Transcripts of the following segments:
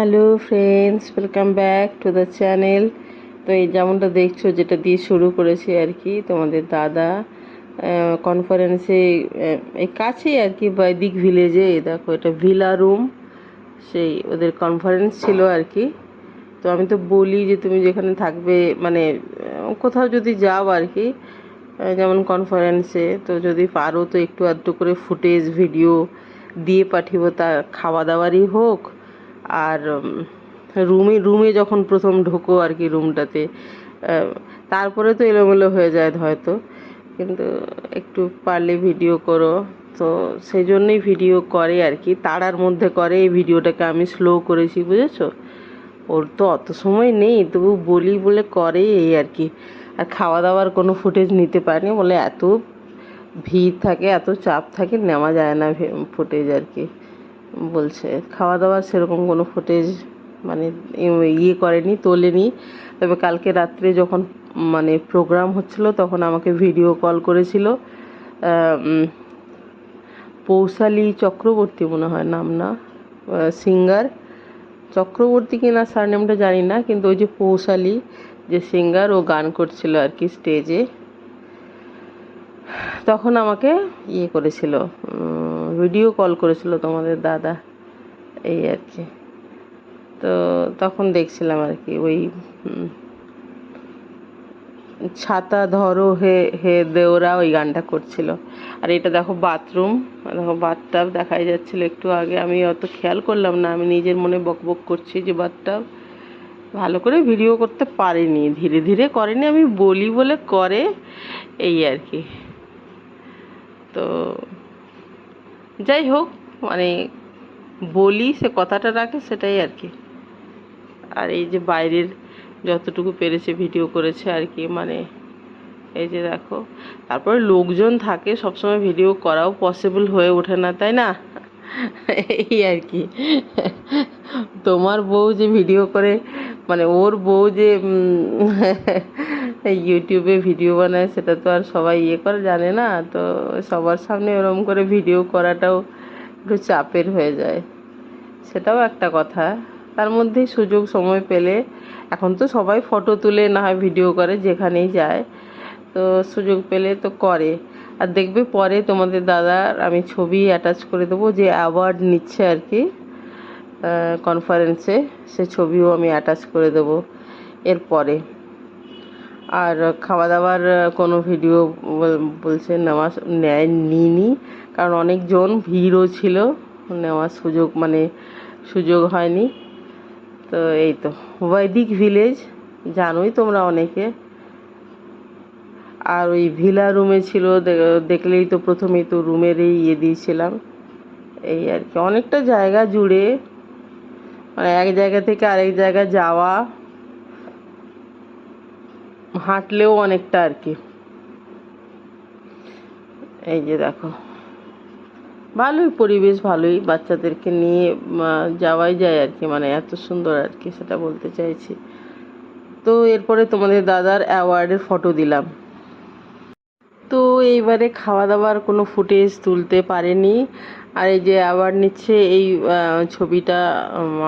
Hello friends, welcome back to the channel. তো এই যেমনটা দেখছ, যেটা দিয়ে শুরু করেছি আর কি, তোমাদের দাদা কনফারেন্সে এই কাছেই আর কি বৈদিক ভিলেজে দেখো, এটা ভিলা রুম সেই ওদের কনফারেন্স ছিল আর কি। তো আমি তো বলি যে তুমি যেখানে থাকবে মানে কোথাও যদি যাও আর কি যেমন কনফারেন্সে তো যদি পারো তো একটু আধটু করে ফুটেজ ভিডিও দিয়ে পাঠিও তা খাওয়া দাওয়ারই হোক আর রুমে রুমে যখন প্রথম ঢোকো আর কি রুমটাতে তারপরে তো এলোমেলো হয়ে যায় হয়তো, কিন্তু একটু পারলে ভিডিও করো। তো সেই জন্যই ভিডিও করে আর কি তাড়ার মধ্যে করে এই ভিডিওটাকে আমি স্লো করেছি, বুঝেছ? ওর তো অত সময় নেই, তবু বলি বলে করে এই আর কি। আর খাওয়া দাওয়ার কোনো ফুটেজ নিতে পারিনি, বলে এত ভিড় থাকে, এত চাপ থাকে, নেওয়া যায় না ফুটেজ আর কি। বলছে। খাওয়া দাওয়ার সেরকম কোনো ফুটেজ মানে ইয়ে করেনি, তোলেনি। তবে কালকে রাত্রে যখন মানে প্রোগ্রাম হচ্ছিল তখন আমাকে ভিডিও কল করেছিল পৌশালী চক্রবর্তী মনে হয় নাম না সিঙ্গার চক্রবর্তী কিনা সারনেমটা জানি না, কিন্তু ওই যে পৌশালী যে সিঙ্গার ও গান করছিল আর কি স্টেজে তখন আমাকে ইয়ে করেছিল ভিডিও কল করেছিল তোমাদের দাদা, এই আর কি। তো তখন দেখছিলাম আর কি, ওই ছাতা ধরো হে হে দেওরা ওই গানটা করছিল। আর এটা দেখো বাথরুম দেখো বাথটাব দেখাই যাচ্ছিল একটু আগে। আমি অত খেয়াল করলাম না, আমি নিজের মনে বক বক করছি যে বাথটাব ভালো করে ভিডিও করতে পারিনি, ধীরে ধীরে করেনি, আমি বলি বলে করে, এই আর কি। তো যাই হোক মানে বলি সে কথাটা রাখে সেটাই আর কি। আর এই যে বাইরের যতটুকু পেরেছে ভিডিও করেছে আর কি মানে এই যে দেখো, তারপরে লোকজন থাকে, সবসময় ভিডিও করাও পসিবল হয়ে ওঠে না, তাই না? এই আর কি। তোমার বউ যে ভিডিও করে মানে ওর বউ যে উম, ইউটিউবে ভিডিও বানায় সেটা তো আর সবাই ইয়ে করে জানে না। তো সবার সামনে ওরম করে ভিডিও করাটাও একটু চাপের হয়ে যায়। সেটাও একটা কথা। তার মধ্যেই সুযোগ সময় পেলে এখন তো সবাই ফটো তুলে না হয় ভিডিও করে যেখানেই যায়। তো সুযোগ পেলে তো করে। আর দেখবে পরে তোমাদের দাদার আমি ছবি অ্যাটাচ করে দেবো যে অ্যাওয়ার্ড নিচ্ছে আর কি কনফারেন্সে সে ছবিও আমি অ্যাটাচ করে দেবো। এরপরে আর খাওয়া দাওয়ার কোনো ভিডিও বলছে নেওয়া নেয় নিইনি কারণ অনেকজন ভিড়ও ছিল, নেওয়ার সুযোগ মানে সুযোগ হয়নি। তো এই তো, বৈদিক ভিলেজ জানোই তোমরা অনেকে। আর ওই ভিলা রুমে ছিল দেখলেই তো প্রথমেই তো রুমেরই ইয়ে দিয়েছিলাম। এই আর কি, অনেকটা জায়গা জুড়ে মানে এক জায়গা থেকে আরেক জায়গা যাওয়া। হাঁটলেও অনেকটা আর কি। এই যে দেখো। ভালোই পরিবেশ, ভালোই বাচ্চাদেরকে নিয়ে যাওয়াই যায় আর কি। মানে এত সুন্দর আর কি, সেটা বলতে চাইছি। তো এরপরে তোমাদের দাদার অ্যাওয়ার্ডের ফটো দিলাম। তো এইবারে খাওয়া দাওয়ার কোনো ফুটেজ তুলতে পারেনি। আর এই যে অ্যাওয়ার্ড নিচ্ছে, এই ছবিটা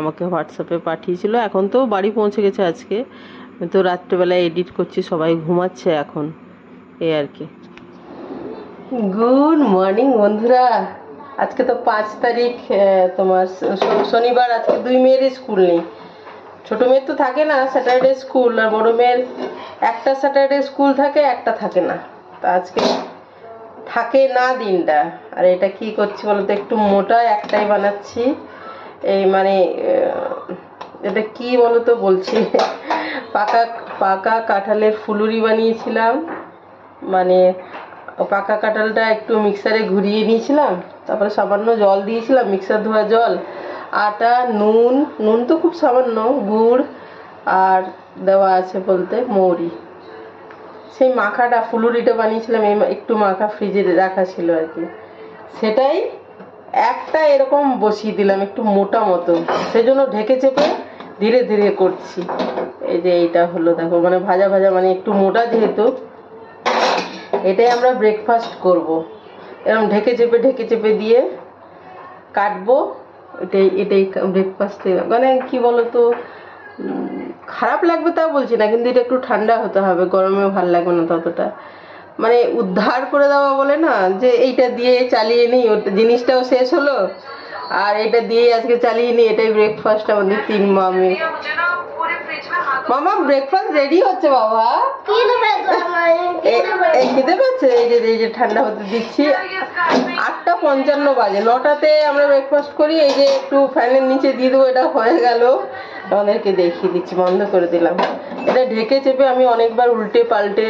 আমাকে হোয়াটসঅ্যাপে পাঠিয়েছিল। এখন তো বাড়ি পৌঁছে গেছে আজকে। তো রাত্রেবেলায় এডিট করছি, সবাই ঘুমাচ্ছে এখন, এই আর কি। গুড মর্নিং বন্ধুরা। আজকে তো পাঁচ তারিখ তোমার শনিবার, আজকে দুই মেয়ের স্কুল নেই। ছোট মেয়ের তো থাকে না স্যাটারডে স্কুল আর বড় মেয়ের একটা স্যাটারডে স্কুল থাকে, একটা থাকে না। তা আজকে থাকে না দিনটা। আর এটা কি করছি বলতো, একটু মোটা একটাই বানাচ্ছি। এই মানে এটা কি বলো তো বলছি? পাকা পাকা কাঁঠালের ফুলুরি বানিয়েছিলাম। মানে পাকা কাঁঠালটা একটু মিক্সারে ঘুরিয়ে নিয়েছিলাম। তারপরে সামান্য জল দিয়েছিলাম, মিক্সার ধোয়া জল। আটা, নুন নুন তো খুব সামান্য, গুড় আর দেওয়া আছে বলতে মৌরি। সেই মাখাটা, ফুলুরিটা বানিয়েছিলাম, এই একটু মাখা ফ্রিজে রাখা ছিল আর কি। সেটাই একটা এরকম বসিয়ে দিলাম, একটু মোটা মতো সেজন্য ঢেকে চেপে ধীরে ধীরে করছি। এই যে এইটা হলো দেখো মানে ভাজা ভাজা মানে একটু মোটা যেহেতু এটাই আমরা ব্রেকফাস্ট করব। এরকম ঢেকে চেপে ঢেকে চেপে দিয়ে কাটবো। এটাই এটাই ব্রেকফাস্টে মানে কি উম, খারাপ লাগবে তা বলছি না কিন্তু এটা একটু ঠান্ডা হতে হবে গরমে ভালো লাগবে না ততটা। মানে উদ্ধার করে দেওয়া বলে না যে এইটা দিয়ে চালিয়ে নিই ওটা জিনিসটাও শেষ হলো আর এটা দিয়ে আজকে চালিয়ে নিই এটাই ব্রেকফাস্ট আমাদের তিন মামি। মামা ব্রেকফাস্ট রেডি হচ্ছে বাবা? খেতে পাচ্ছে এই যে এই যে, ঠান্ডা হতে দিচ্ছি। আটটা পঞ্চান্ন বাজে, নটাতে আমরা ব্রেকফাস্ট করি, এই যে একটু ফ্যানের নিচে দিয়ে দেবো, এটা হয়ে গেল। আমাদেরকে দেখিয়ে দিচ্ছি, বন্ধ করে দিলাম। এটা ঢেকে চেপে আমি অনেকবার উল্টে পাল্টে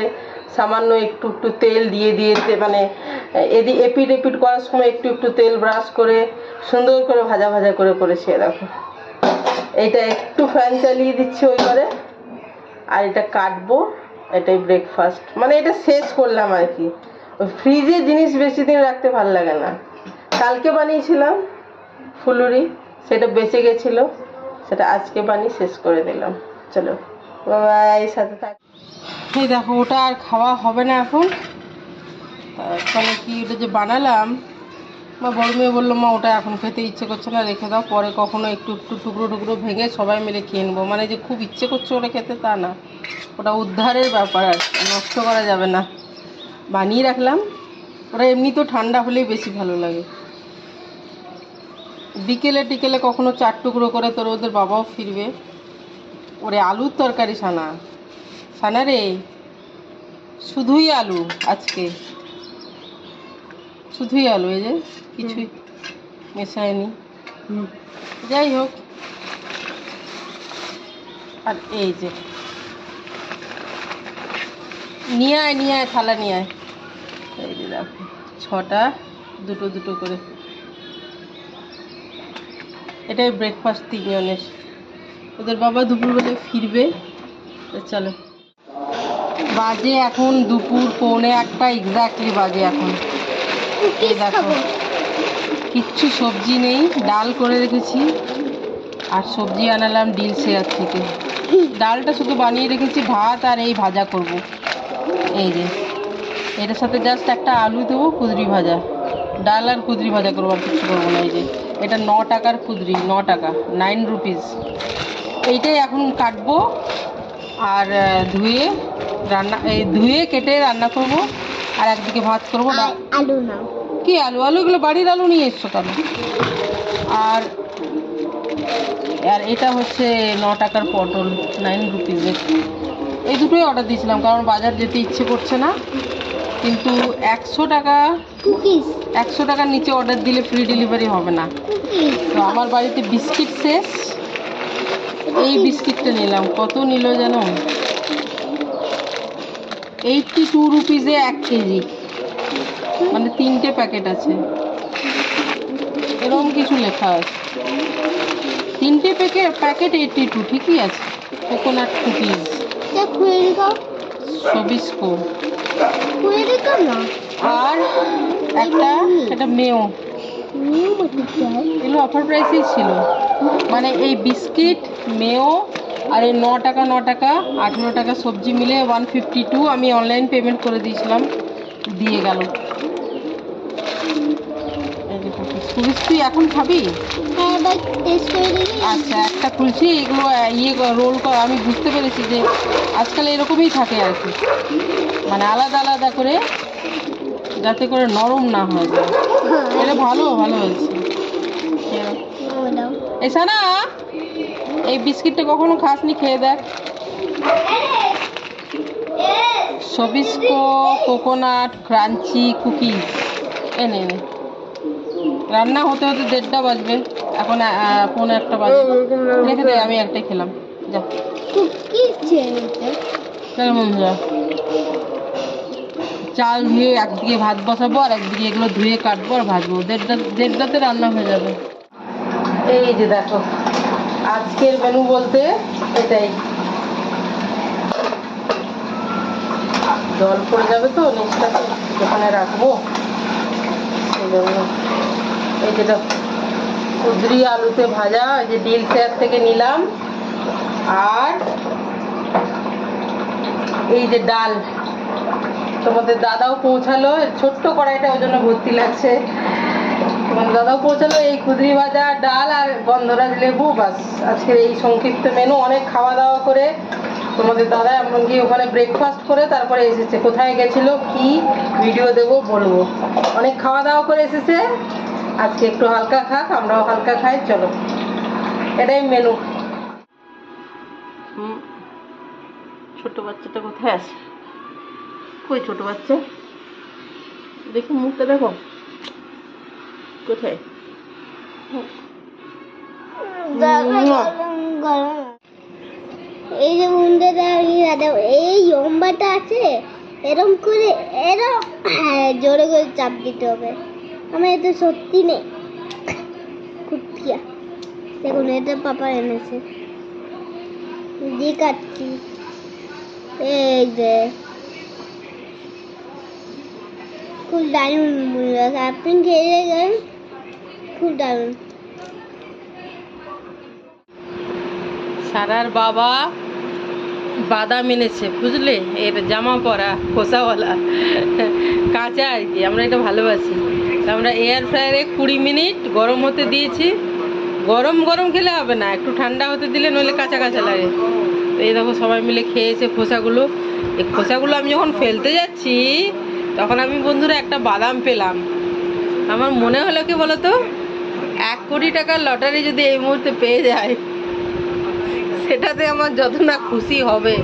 সামান্য একটু একটু তেল দিয়ে দিয়ে মানে এদি, এপিট এপিট করার সময় একটু একটু তেল ব্রাশ করে সুন্দর করে ভাজা ভাজা করে করেছি, দেখো। এইটা একটু ফ্যান চালিয়ে দিচ্ছি ওই করে আর এটা কাটবো, এটাই ব্রেকফাস্ট মানে এটা শেষ করলাম আর কি। ফ্রিজে জিনিস বেশি দিন রাখতে ভালো লাগে না। কালকে বানিয়েছিলাম ফুলুরি, সেটা বেঁচে গেছিল। সেটা আজকে বানিয়ে শেষ করে দিলাম। চলো বাবাই সাথে থাক। এই দেখো, ওটা আর খাওয়া হবে না এখন। তারপরে কি, ওটা যে বানালাম, মা বড় মেয়ে বলল, মা, ওটা এখন খেতে ইচ্ছে করছে না, রেখে দাও, পরে কখনো একটু একটু টুকরো টুকরো ভেঙে সবাই মিলে খেয়ে নেব। মানে যে খুব ইচ্ছে করছে ওটা খেতে, তা না। ওটা উদ্ধারের ব্যাপার আর নষ্ট করা যাবে না। বানিয়ে রাখলাম। ওটা এমনি তো ঠান্ডা হলেই বেশি ভালো লাগে। বিকেলে, টিকেলে কখনো চার টুকরো করে তোর ওদের বাবাও ফিরবে। ওরে আলুর তরকারি সানা সানা রে? শুধুই আলু আজকে। শুধুই আলু এই যে কিছুই মেশায়নি। যাই হোক। আর এই যে। নিয়ে আয় নিয়ে আয় থালা নিয়ে আয়। এই যে দেখো ছটা দুটো দুটো করে। এটাই ব্রেকফাস্ট তিনজনের। ওদের বাবা দুপুরবেলায় ফিরবে। চলো। বাজে এখন দুপুর পৌনে একটা এক্স্যাক্টলি বাজে এখন। এই দেখো কিচ্ছু সবজি নেই ডাল করে রেখেছি আর সবজি আনালাম ডিল শেয়ার থেকে ডালটা শুধু বানিয়ে রেখেছি ভাত আর এই ভাজা করব। এই যে এটার সাথে জাস্ট একটা আলু দেবো কুদরি ভাজা। ডাল আর কুদরি ভাজা করব আর কিছু করব না এই যে। এটা ন টাকার কুদরি ন টাকা নাইন রুপিস এইটাই এখন কাটবো আর ধুয়ে রান্না এই ধুয়ে কেটে রান্না করব। আর একদিকে ভাত করব। আলু নাও। কি আলু? আলু এগুলো বাড়ির আলু নিয়ে এসছো কেন আর আর এটা হচ্ছে ন টাকার পটল নাইন রুপিজের এই দুটোই অর্ডার দিয়েছিলাম কারণ বাজার যেতে ইচ্ছে করছে না। কিন্তু একশো টাকা একশো টাকার নিচে অর্ডার দিলে ফ্রি ডেলিভারি হবে না। তো আমার বাড়িতে বিস্কিট শেষ। এই বিস্কিটটা নিলাম। কত নিল যেন এইটটি টু রুপিজে এক কেজি। মানে তিনটে প্যাকেট আছে। এরকম কিছু লেখা আছে। তিনটে প্যাকেট প্যাকেট এইটটি টু ঠিকই আছে। কোকোনাট কুকিজ সবিস্কো আর একটা মতো চাই এগুলো অফার প্রাইসেই ছিল। মানে এই বিস্কিট মেও আর এই ন টাকা ন টাকা আঠেরো টাকা সবজি মিলে ওয়ান ফিফটি টু আমি অনলাইন পেমেন্ট করে দিয়েছিলাম দিয়ে গেল। সুবিস তুই এখন খাবি? হ্যাঁ আচ্ছা একটা খুলছি এগুলো ইয়ে রোল কর আমি বুঝতে পেরেছি যে আজকাল এরকমই থাকে আর কি। মানে আলাদা আলাদা করে যাতে করে নরম না হয় এটা ভালো ভালো হয়েছে। এসা না এই বিস্কিটটা কখনো খাসনি? খেয়ে দেখ। সবিস্কো কোকোনাট ক্রাঞ্চি কুকিজ এনে এনে রান্না হতে হতে দেড়টা বাজবে। এখন আহ, পৌনে একটা বাজবে রেখে দে আমি একটাই খেলাম। যা। কুকিজ ছেড়ে চল ধুয়ে একদিকে ভাত বসাবো আর একদিকে এগুলো ধুয়ে কাটবো আর ভাজবো। দেড়টা দেড়টাতে রান্না হয়ে যাবে। এই যে দেখো, আজকের মেনু বলতে এটাই। জল পড়ে যাবে তো নিচটাতে যেখানে রাখব। এই যে দেখো, কুদরি আলুতে ভাজা, এই যে ডিল শেয়ার থেকে নিলাম। আর এই যে ডাল। তোমাদের দাদাও পৌঁছালো, ছোট্ট কড়াইটা ওই জন্য ভর্তি লাগছে। তোমার দাদাও পৌঁছালো, এই খুদরি ভাজা, ডাল আর গন্ধরাজ লেবু বাস আজকের এই সংক্ষিপ্ত মেনু অনেক খাওয়া দাওয়া করে তোমাদের দাদা এমনকি ওখানে ব্রেকফাস্ট করে তারপরে এসেছে। কোথায় গেছিল, কি ভিডিও দেবো বলব। অনেক খাওয়া দাওয়া করে এসেছে। আজকে একটু হালকা খাক, আমরাও হালকা খাই, চলো। এটাই মেনু ছোট বাচ্চাটা কোথায় আছে? কই ছোট বাচ্চা? দেখি মুখটা দেখো। কোথায়? এই যে বন্ধুরা এই লম্বাটা আছে, এরম করে, এরম হ্যাঁ জোরে করে চাপ দিতে হবে। আমার এটা সত্যি নেই। কুটিয়া দেখুন, এটা পাপা এনেছে। দিয়ে কাটছি এই যে। খুব দারুণ বন্ধুরা আপনি খেয়ে দেখেন খুব দারুণ। সারার বাবা বাদাম এনেছে, বুঝলে? এর জামা পরা, খোসাওয়ালা। কাঁচা আর কি, আমরা এটা ভালোবাসি। আমরা এয়ার ফ্রায়ারে কুড়ি মিনিট গরম হতে দিয়েছি। গরম গরম খেলে হবে না, একটু ঠান্ডা হতে দিলে নইলে কাঁচা কাঁচা লাগে। এই দেখো সবাই মিলে খেয়েছে খোসাগুলো। এই খোসাগুলো আমি যখন ফেলতে যাচ্ছি তখন আমি বন্ধুরা একটা বাদাম পেলাম। আমার মনে হলো কি বলতো এক কোটি টাকার লটারি যদি এই মুহূর্তে পেয়ে যায় সেটাতে আমার যত না খুশি হবে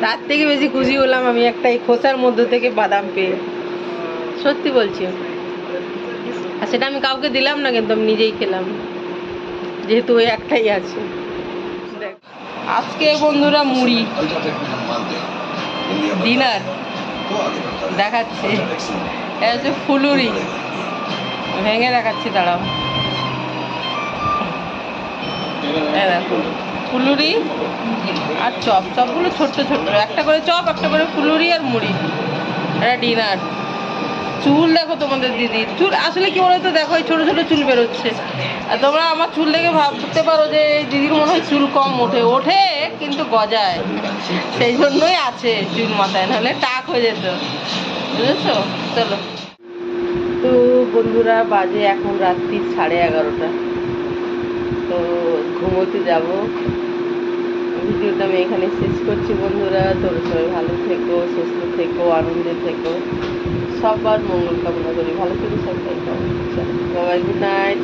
তার থেকে বেশি খুশি হলাম আমি একটা এই খোসার মধ্য থেকে বাদাম পেয়ে। সত্যি বলছি। আর সেটা আমি কাউকে দিলাম না কিন্তু আমি নিজেই খেলাম। যেহেতু ওই একটাই আছে। দেখ, আজকে বন্ধুরা মুড়ি। ডিনার দেখাচ্ছে। এটা হচ্ছে ফুলুরি। ভেঙে দেখাচ্ছি, দাঁড়াও। ফুলুরি আর চপ। চপগুলো ছোট্ট ছোট্ট। একটা করে চপ, একটা করে ফুলুরি আর মুড়ি। এটা ডিনার। চুল দেখো তোমাদের দিদি। চুল, আসলে কি বলো তো দেখো এই ছোটো ছোটো চুল বেরোচ্ছে। আর তোমরা আমার চুল দেখে ভাবতে পারো যে দিদির মনে হয় চুল কম ওঠে। ওঠে, কিন্তু গজায়। সেই জন্যই আছে চুল মাথায়, নাহলে টাক হয়ে যেত। বুঝেছ? চলো। তো বন্ধুরা, বাজে এখন রাত্রি সাড়ে এগারোটা। তো ঘুমোতে যাব। ভিডিওটা আমি এখানে শেষ করছি বন্ধুরা। তোর সবাই ভালো থেকো, সুস্থ থেকো, আনন্দে থেকো। সবার মঙ্গল কামনা করি। ভালো থেকো সবাই। বাবাই গুড নাইট